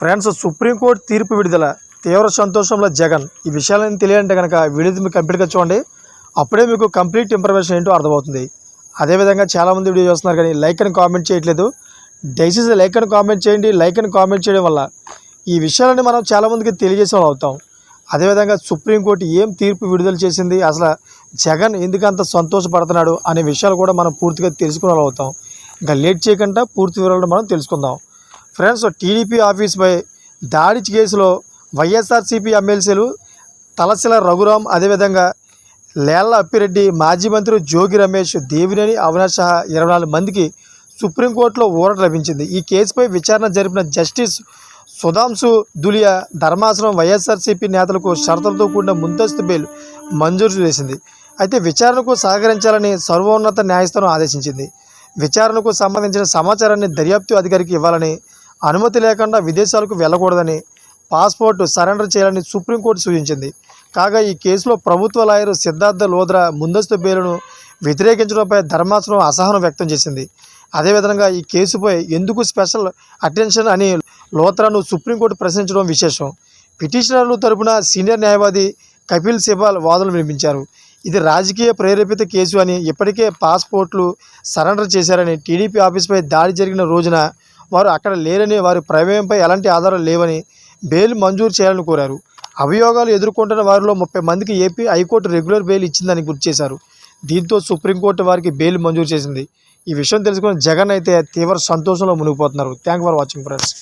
Friends supreme court తీర్పు విడుదల. తీవ్ర సంతోషంలో జగన్. ఈ విషయాలను తెలియాలంటే కనుక వీడియో మీకు కంప్లీట్గా చూడండి. అప్పుడే మీకు కంప్లీట్ ఇన్ఫర్మేషన్ ఏంటో అర్థమవుతుంది. అదేవిధంగా చాలామంది వీడియో చూస్తున్నారు కానీ లైక్ అని కామెంట్ చేయట్లేదు. దయచేసి లైక్ అని కామెంట్ చేయండి. లైక్ అని కామెంట్ చేయడం వల్ల ఈ విషయాలని మనం చాలామందికి తెలియజేసే వాళ్ళు అవుతాం. అదేవిధంగా సుప్రీంకోర్టు ఏం తీర్పు విడుదల చేసింది? అసలు జగన్ ఎందుకంత సంతోషపడుతున్నాడు? అనే విషయాలు కూడా మనం పూర్తిగా తెలుసుకునే వాళ్ళు అవుతాం. ఇంకా లేట్ చేయకుండా పూర్తి వివరాలు మనం తెలుసుకుందాం. ఫ్రెండ్స్ టీడీపీ ఆఫీస్పై దాడి కేసులో వైఎస్ఆర్సీపీ ఎమ్మెల్సీలు తలసిల రఘురాం అదేవిధంగా లేళ్ళ అప్పిరెడ్డి మాజీ మంత్రి జోగి రమేష్ దేవినేని అవినాష్ సహా ఇరవై నాలుగు మందికి సుప్రీంకోర్టులో ఊరట లభించింది. ఈ కేసుపై విచారణ జరిపిన జస్టిస్ సుధాంశు దులియా ధర్మాసనం వైఎస్ఆర్సీపీ నేతలకు షరతులతో కూడిన ముందస్తు బెయిల్ మంజూరు చేసింది. అయితే విచారణకు సహకరించాలని సర్వోన్నత న్యాయస్థానం ఆదేశించింది. విచారణకు సంబంధించిన సమాచారాన్ని దర్యాప్తు అధికారికి ఇవ్వాలని అనుమతి లేకుండా విదేశాలకు వెళ్ళకూడదని పాస్పోర్ట్ సరెండర్ చేయాలని సుప్రీంకోర్టు సూచించింది. కాగా ఈ కేసులో ప్రభుత్వ లాయరు సిద్ధార్థ లోద్రా ముందస్తు బెయిల్ను వ్యతిరేకించడంపై ధర్మాసనం అసహనం వ్యక్తం చేసింది. అదేవిధంగా ఈ కేసుపై ఎందుకు స్పెషల్ అటెన్షన్ అని లోత్రాను సుప్రీంకోర్టు ప్రశ్నించడం విశేషం. పిటిషనర్లు తరపున సీనియర్ న్యాయవాది కపిల్ సిబాల్ వాదనలు వినిపించారు. ఇది రాజకీయ ప్రేరేపిత కేసు అని ఇప్పటికే పాస్పోర్ట్లు సరెండర్ చేశారని టీడీపీ ఆఫీస్పై దాడి జరిగిన రోజున వారు అక్కడ లేరని వారి ప్రమేయంపై ఎలాంటి ఆధారాలు లేవని బెయిల్ మంజూరు చేయాలని కోరారు. అభియోగాలు ఎదుర్కొంటున్న వారిలో ముప్పై మందికి ఏపీ హైకోర్టు రెగ్యులర్ బెయిల్ ఇచ్చిందని గుర్తు చేశారు. దీంతో సుప్రీంకోర్టు వారికి బెయిల్ మంజూరు చేసింది. ఈ విషయం తెలుసుకుని జగన్ అయితే తీవ్ర సంతోషంలో మునిగిపోతున్నారు. Thank for watching friends.